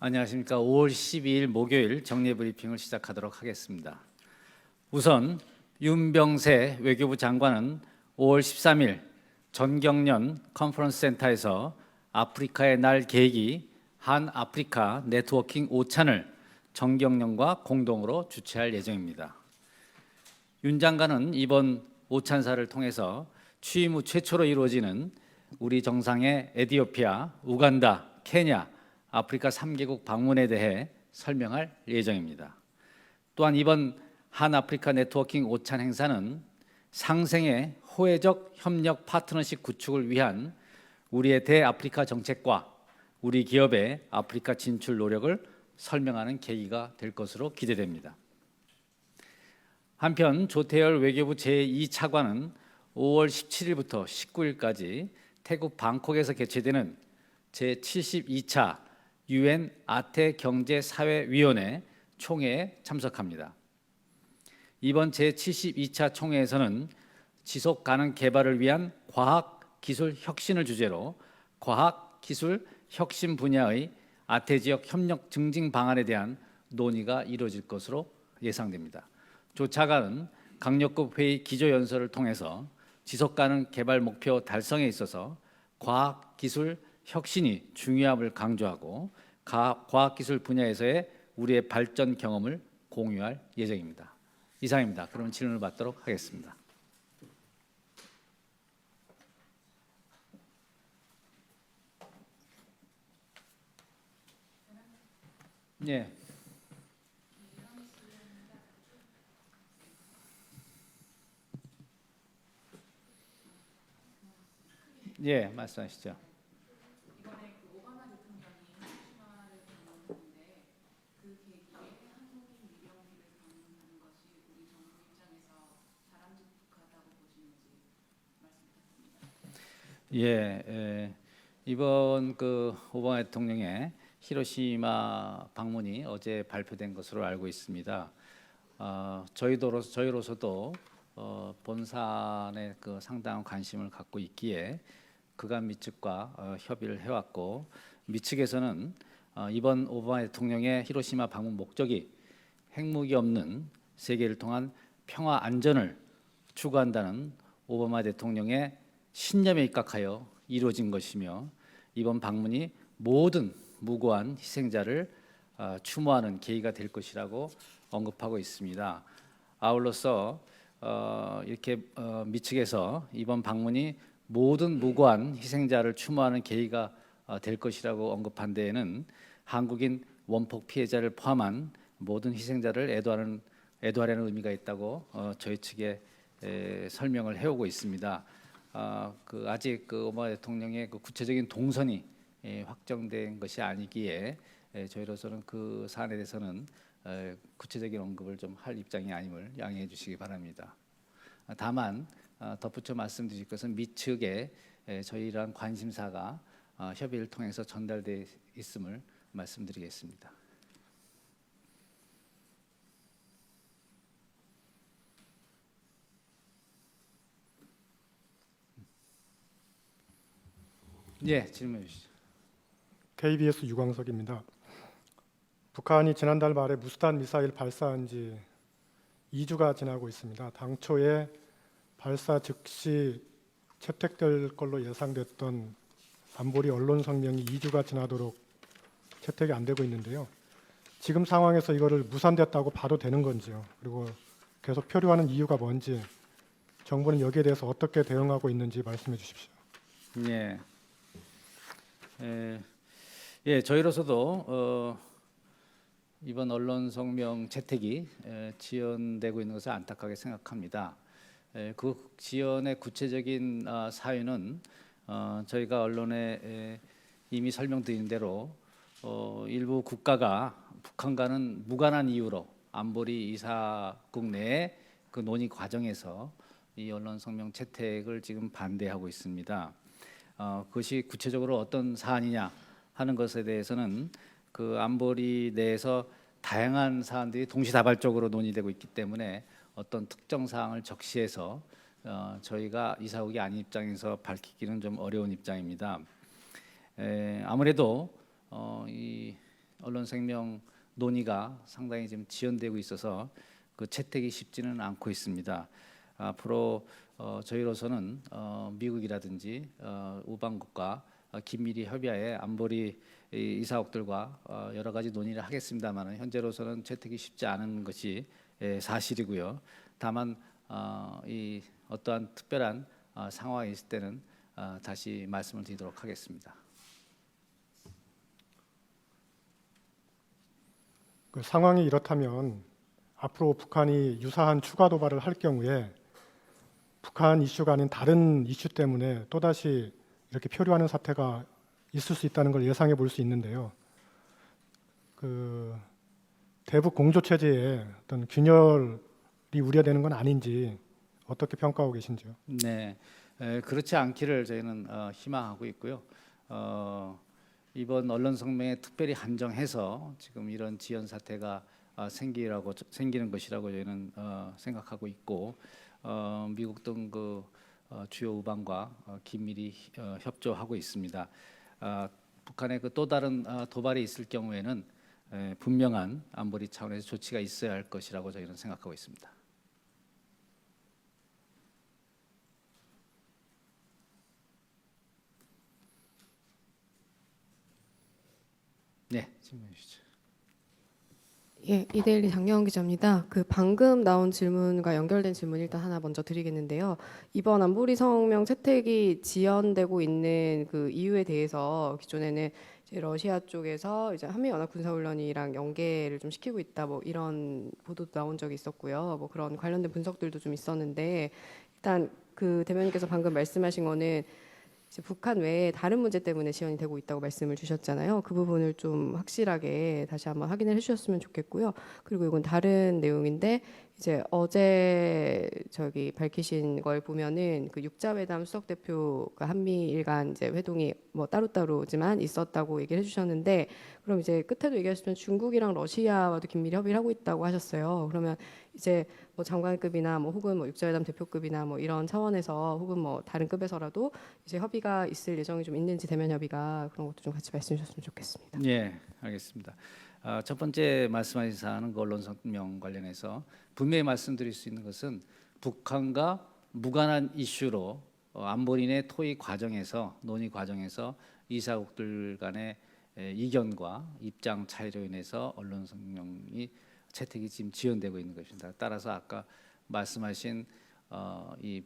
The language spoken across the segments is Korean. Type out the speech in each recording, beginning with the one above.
안녕하십니까. 5월 12일 목요일 정례 브리핑을 시작하도록 하겠습니다. 우선 윤병세 외교부 장관은 5월 13일 전경련 컨퍼런스 센터에서 아프리카의 날 계획이 한 아프리카 네트워킹 오찬을 정경련과 공동으로 주최할 예정입니다. 윤 장관은 이번 오찬사를 통해서 취임 후 최초로 이루어지는 우리 정상의 에디오피아, 우간다, 케냐, 아프리카 3개국 방문에 대해 설명할 예정입니다. 또한 이번 한 아프리카 네트워킹 오찬 행사는 상생의 호혜적 협력 파트너십 구축을 위한 우리의 대아프리카 정책과 우리 기업의 아프리카 진출 노력을 설명하는 계기가 될 것으로 기대됩니다. 한편 조태열 외교부 제2차관은 5월 17일부터 19일까지 태국 방콕에서 개최되는 제72차 유엔 아태 경제 사회 위원회 총회에 참석합니다. 이번 제72차 총회에서는 지속 가능 개발을 위한 과학 기술 혁신을 주제로 과학 기술 혁신 분야의 아태 지역 협력 증진 방안에 대한 논의가 이루어질 것으로 예상됩니다. 조 차관은 강력급 회의 기조 연설을 통해서 지속 가능 개발 목표 달성에 있어서 과학 기술 혁신이 중요함을 강조하고 가- 과학기술 분야에서의 우리의 발전 경험을 공유할 예정입니다. 이상입니다. 그럼 질문을 받도록 하겠습니다. 예. 예, 말씀하시죠. 이번에 그 오바마 대통령이 히로시마를 방문했는데 그 계기에 한국인 미령기를 방문하는 것이 우리 정부 입장에서 바람직하다고 보시는지 말씀 예, 에, 이번 그 오바마 대통령의 히로시마 방문이 어제 발표된 것으로 알고 있습니다. 어, 저희도 저희로서도 어, 본산에 그 상당한 관심을 갖고 있기에 그간 미측과 어, 협의를 해왔고 미측에서는 어, 이번 오바마 대통령의 히로시마 방문 목적이 핵무기 없는 세계를 통한 평화 안전을 추구한다는 오바마 대통령의 신념에 입각하여 이루어진 것이며 이번 방문이 모든 무고한 희생자를 어, 추모하는 계기가 될 것이라고 언급하고 있습니다. 아울러서 어, 이렇게 어, 미측에서 이번 방문이 모든 무고한 희생자를 추모하는 계기가 어, 될 것이라고 언급한 데에는 한국인 원폭 피해자를 포함한 모든 희생자를 애도하는 애도하려는 의미가 있다고 어, 저희 측에 에, 설명을 해오고 있습니다. 아, 그 아직 그 오바마 대통령의 그 구체적인 동선이 예, 확정된 것이 아니기에 예, 저희로서는 그 사안에 대해서는 에, 구체적인 언급을 좀 할 입장이 아님을 양해해 주시기 바랍니다. 아, 다만 아, 덧붙여 말씀드릴 것은 미 측에 에, 저희랑 관심사가 아, 협의를 통해서 전달돼 있음을 말씀드리겠습니다. 예, 질문해 주시죠. KBS 유광석입니다. 북한이 지난달 말에 무수단 미사일 발사한 지 2주가 지나고 있습니다. 당초에 발사 즉시 채택될 걸로 예상됐던 안보리 언론 성명이 2주가 지나도록 채택이 안 되고 있는데요. 지금 상황에서 이거를 무산됐다고 봐도 되는 건지요. 그리고 계속 표류하는 이유가 뭔지 정부는 여기에 대해서 어떻게 대응하고 있는지 말씀해 주십시오. 예. 에, 예, 저희로서도 어, 이번 언론 성명 채택이 에, 지연되고 있는 것을 안타깝게 생각합니다. 에, 그 지연의 구체적인 아, 사유는 어, 저희가 언론에 에, 이미 설명드린 대로 어, 일부 국가가 북한과는 무관한 이유로 안보리 이사국 내에 그 논의 과정에서 이 언론 성명 채택을 지금 반대하고 있습니다. 어, 그것이 구체적으로 어떤 사안이냐 하는 것에 대해서는 그 안보리 내에서 다양한 사안들이 동시다발적으로 논의되고 있기 때문에 어떤 특정 사항을 적시해서 어, 저희가 이사국이 아닌 입장에서 밝히기는 좀 어려운 입장입니다. 에, 아무래도 어, 이 언론 생명 논의가 상당히 지금 지연되고 있어서 그 채택이 쉽지는 않고 있습니다. 앞으로 어, 저희로서는 어, 미국이라든지 어, 우방국과 어, 긴밀히 협의하에 안보리 이 이사국들과 어, 여러 가지 논의를 하겠습니다만 현재로서는 채택이 쉽지 않은 것이 예, 사실이고요. 다만 어, 이 어떠한 특별한 어, 상황이 있을 때는 어, 다시 말씀을 드리도록 하겠습니다. 그 상황이 이렇다면 앞으로 북한이 유사한 추가 도발을 할 경우에 북한 이슈가 아닌 다른 이슈 때문에 또다시 이렇게 표류하는 사태가 있을 수 있다는 걸 예상해 볼 수 있는데요. 그 대북 공조 체제에 어떤 균열이 우려되는 건 아닌지 어떻게 평가하고 계신지요? 네, 에, 그렇지 않기를 저희는 어, 희망하고 있고요. 어, 이번 언론 성명에 특별히 한정해서 지금 이런 지연 사태가 어, 생기라고 생기는 것이라고 저희는 어, 생각하고 있고 어, 미국 등그 어, 주요 우방과 어, 긴밀히 어, 협조하고 있습니다. 아, 북한의 그 또 다른 어, 도발이 있을 경우에는 에, 분명한 안보리 차원에서 조치가 있어야 할 것이라고 저희는 생각하고 있습니다. 네, 질문해 주시죠. 예, 이데일리 장영 기자입니다. 그 방금 나온 질문과 연결된 질문 일단 하나 먼저 드리겠는데요. 이번 안보리 성명 채택이 지연되고 있는 그 이유에 대해서 기존에는 이제 러시아 쪽에서 이제 한미 연합 군사 훈련이랑 연계를 좀 시키고 있다 뭐 이런 보도도 나온 적이 있었고요. 뭐 그런 관련된 분석들도 좀 있었는데 일단 그 대변인께서 방금 말씀하신 거는 북한 외에 다른 문제 때문에 지연이 되고 있다고 말씀을 주셨잖아요. 그 부분을 좀 확실하게 다시 한번 확인을 해주셨으면 좋겠고요. 그리고 이건 다른 내용인데 이제 어제 저기 밝히신 걸 보면은 그 육자회담 수석 대표가 한미일 간 이제 회동이 뭐 따로따로지만 있었다고 얘기를 해주셨는데 그럼 이제 끝에도 얘기하시면 중국이랑 러시아와도 긴밀히 협의를 하고 있다고 하셨어요. 그러면 이제 뭐 장관급이나 뭐 혹은 뭐 육자회담 대표급이나 뭐 이런 차원에서 혹은 뭐 다른 급에서라도 이제 협의가 있을 예정이 좀 있는지 대면 협의가 그런 것도 좀 같이 말씀해 주셨으면 좋겠습니다. 예, 알겠습니다. 아, 첫 번째 말씀하신 사안은 그 언론 성명 관련해서 분명히 말씀드릴 수 있는 것은 북한과 무관한 이슈로 어, 안보리의 토의 과정에서 논의 과정에서 이사국들 간의 에, 이견과 입장 차이로 인해서 언론 성명이 채택이 지금 지연되고 있는 것입니다. 따라서 아까 말씀하신 어, 이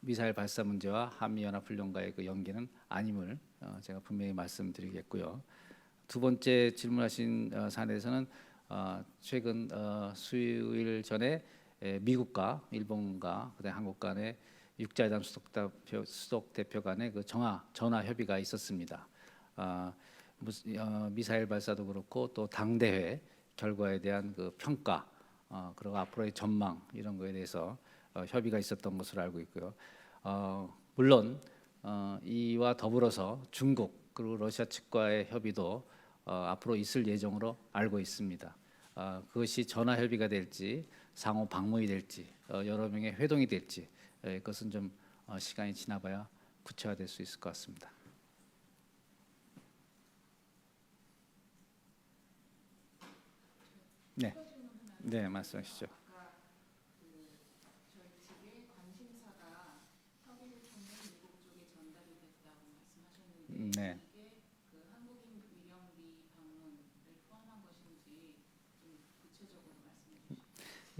미사일 발사 문제와 한미 연합 훈련과의 그 연계는 아님을 어, 제가 분명히 말씀드리겠고요. 두 번째 질문하신 어, 사안에서는 어, 최근 어, 수일 전에 에, 미국과 일본과 그다음 한국 간의 육자회담 수석 대표 수석 대표 간의 그 정화 전화 협의가 있었습니다. 아, 미사일 발사도 그렇고 또 당대회 결과에 대한 그 평가 어, 그리고 앞으로의 전망 이런 거에 대해서 어, 협의가 있었던 것으로 알고 있고요. 어, 물론 어, 이와 더불어서 중국 그리고 러시아 측과의 협의도 어, 앞으로 있을 예정으로 알고 있습니다. 어, 그것이 전화 협의가 될지 상호 방문이 될지 어, 여러 명의 회동이 될지 에, 그것은 좀 어, 시간이 지나봐야 구체화될 수 있을 것 같습니다. 네, 네 말씀하시죠. 저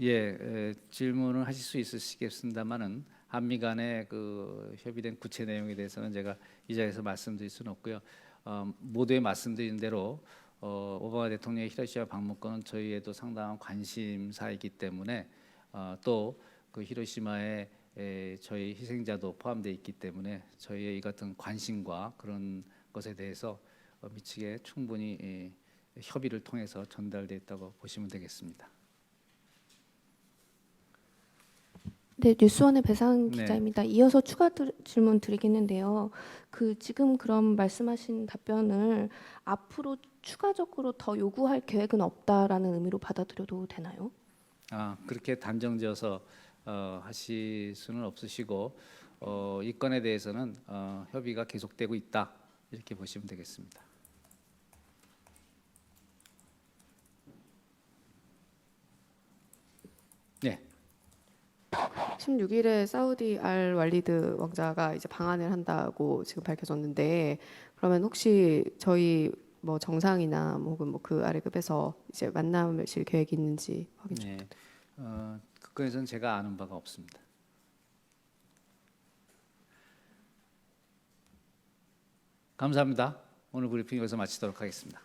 예, 에, 질문을 하실 수 있으시겠습니다만은 한미 간의 그 협의된 구체 내용에 대해서는 제가 이 자리에서 말씀드릴 수는 없고요. 어, 모두에 말씀드린 대로 어, 오바마 대통령의 히로시마 방문권은 저희에도 상당한 관심사이기 때문에 어, 또그 히로시마에 에, 저희 희생자도 포함되어 있기 때문에 저희의 이 같은 관심과 그런 것에 대해서 어, 미치게 충분히 에, 협의를 통해서 전달됐다고 보시면 되겠습니다. 네, 뉴스원의 배상 네. 기자입니다. 이어서 추가 드- 질문 드리겠는데요. 그 지금 그럼 말씀하신 답변을 앞으로 추가적으로 더 요구할 계획은 없다라는 의미로 받아들여도 되나요? 아 그렇게 단정지어서 어, 하실 수는 없으시고 어, 이 건에 대해서는 어, 협의가 계속되고 있다 이렇게 보시면 되겠습니다. 네. 16일에 사우디 알 왈리드 왕자가 이제 방한을 한다고 지금 밝혀졌는데 그러면 혹시 저희 뭐 정상이나 뭐 혹은 뭐 그 아래급에서 이제 만남을 계획이 있는지 확인 좀. 네. 어, 그거에선 제가 아는 바가 없습니다. 감사합니다. 오늘 브리핑 여기서 마치도록 하겠습니다.